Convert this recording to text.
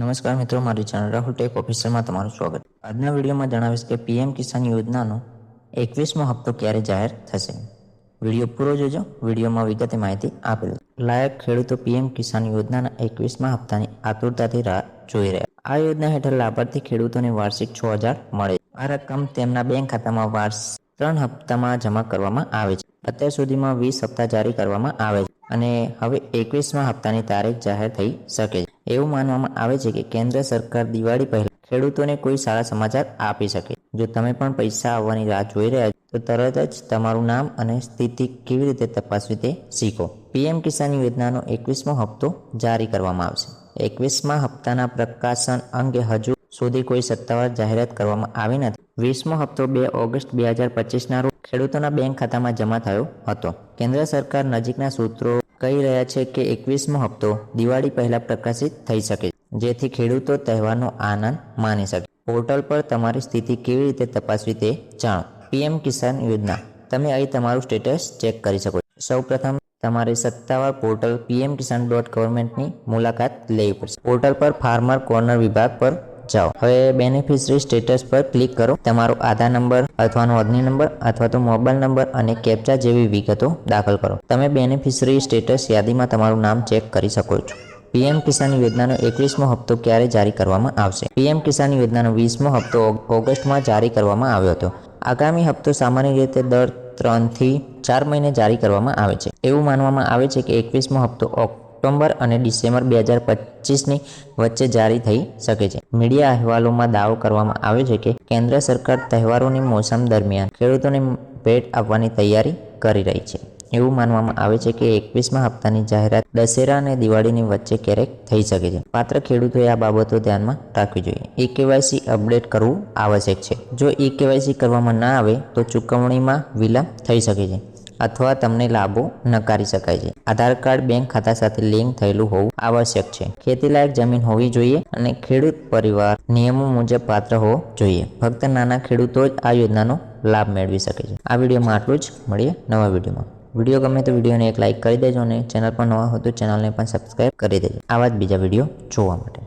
નમસ્કાર મિત્રો, મારી ચેનલ રાહુલ ટેક ઓફિસરમાં તમારું સ્વાગત. આજના વિડીયોમાં જણાવીશ કે પીએમ કિસાન યોજનાનો એકવીસમો હપ્તો ક્યારે જાહેર થશે? વીડિયો પૂરો જોજો, વિડીયોમાં વિગતે માહિતી આપેલ. લાયક ખેડૂતો પીએમ કિસાન યોજનાના એકવીસમા હપ્તાની આતુરતાથી રાહ જોઈ રહ્યા. આ યોજના હેઠળ લાભાર્થી ખેડૂતોને વાર્ષિક છ હજાર મળે. આ રકમ તેમના બેંક ખાતામાં વાર્ષ ત્રણ હપ્તામાં જમા કરવામાં આવે છે. અત્યાર સુધીમાં વીસ હપ્તા જારી કરવામાં આવે છે. અને હવે એકવીસમા હપ્તાની તારીખ જાહેર થઈ શકે છે. એવું માનવામાં આવે છે કે કેન્દ્ર સરકાર દિવાળી પહેલા ખેડૂતોને કોઈ સારા સમાચાર આપી શકે. જો તમે પણ પૈસા આવવાની રાહ જોઈ રહ્યા તો તરત જ તમારું નામ અને સ્થિતિ કેવી રીતે તપાસવી તે શીખો. પીએમ કિસાન યોજનાનો એકવીસમો હપ્તો જારી કરવામાં આવશે. એકવીસમા હપ્તાના પ્રકાશન અંગે હજુ સુધી કોઈ સત્તાવાર જાહેરાત કરવામાં આવી નથી. વીસમો હપ્તો બે ઓગસ્ટ બે હજાર પચીસના રોજ ખેડૂતોના બેંક ખાતામાં જમા થયો હતો. કેન્દ્ર સરકાર નજીકના સૂત્રો કહી રહ્યા છે કે એકવીસમો હપ્તો દિવાળી પહેલા પ્રકાશિત થઈ શકે જેથી ખેડૂતો તહેવારનો આનંદ માણી શકે. પોર્ટલ પર તમારી સ્થિતિ કેવી રીતે તપાસવી તે જાણો. પીએમ કિસાન યોજના. તમે અહીં તમારું સ્ટેટસ ચેક કરી શકો છો. સૌપ્રથમ તમારે સત્તાવાર પોર્ટલ પીએમ કિસાન ડોટ ગવર્મેન્ટની મુલાકાત લેવી પડશે. પોર્ટલ પર ફાર્મર કોર્નર વિભાગ પર જાઓ હવે બેનિફિશરી સ્ટેટસ પર ક્લિક કરો. તમારો આધાર નંબર અથવા નોંધણી નંબર અથવા તો મોબાઈલ નંબર અને કેપ્ચા જેવી વિગતો દાખલ કરો. તમે બેનિફિશરી સ્ટેટસ યાદીમાં તમારું નામ ચેક કરી શકો છો. પીએમ કિસાન યોજનાનો એકવીસમો હપ્તો ક્યારે જારી કરવામાં આવશે? પીએમ કિસાન યોજનાનો વીસમો હપ્તો ઓગસ્ટમાં જારી કરવામાં આવ્યો હતો. આગામી હપ્તો સામાન્ય રીતે દર ત્રણથી ચાર મહિને જારી કરવામાં આવે છે. એવું માનવામાં આવે છે કે એકવીસમો હપ્તો ઓક્ટોબર અને ડિસેમ્બર બે હજાર પચીસની વચ્ચે જારી થઈ શકે છે. મીડિયા અહેવાલોમાં દાવો કરવામાં આવે છે કે કેન્દ્ર સરકાર તહેવારોની મોસમ દરમિયાન ખેડૂતોને ભેટ આપવાની તૈયારી કરી રહી છે. એવું માનવામાં આવે છે કે એકવીસમા હપ્તાની જાહેરાત દશેરા અને દિવાળીની વચ્ચે ક્યારેક થઈ શકે છે. પાત્ર ખેડૂતોએ આ બાબતો ધ્યાનમાં રાખવી જોઈએ. ઈ કેવાયસી અપડેટ કરવું આવશ્યક છે. જો ઈ કેવાયસી કરવામાં ના આવે તો ચૂકવણીમાં વિલંબ થઈ શકે છે. અથવા તમને લાભો નકારી શકાય છે. આધાર કાર્ડ બેંક ખાતા સાથે લિંક થયેલું હોવું આવશ્યક છે. ખેતીલાયક જમીન હોવી જોઈએ અને ખેડૂત પરિવાર નિયમો મુજબ પાત્ર હોવો જોઈએ. ફક્ત નાના ખેડૂતો જ આ યોજનાનો લાભ મેળવી શકે છે. આ વિડીયોમાં આટલું જ. મળીએ નવા વિડીયોમાં. વીડિયો ગમે તો વિડીયોને એક લાઇક કરી દેજો અને ચેનલ પર નવા હોય તો ચેનલને પણ સબસ્ક્રાઈબ કરી દેજો. આવા જ બીજા વીડિયો જોવા માટે.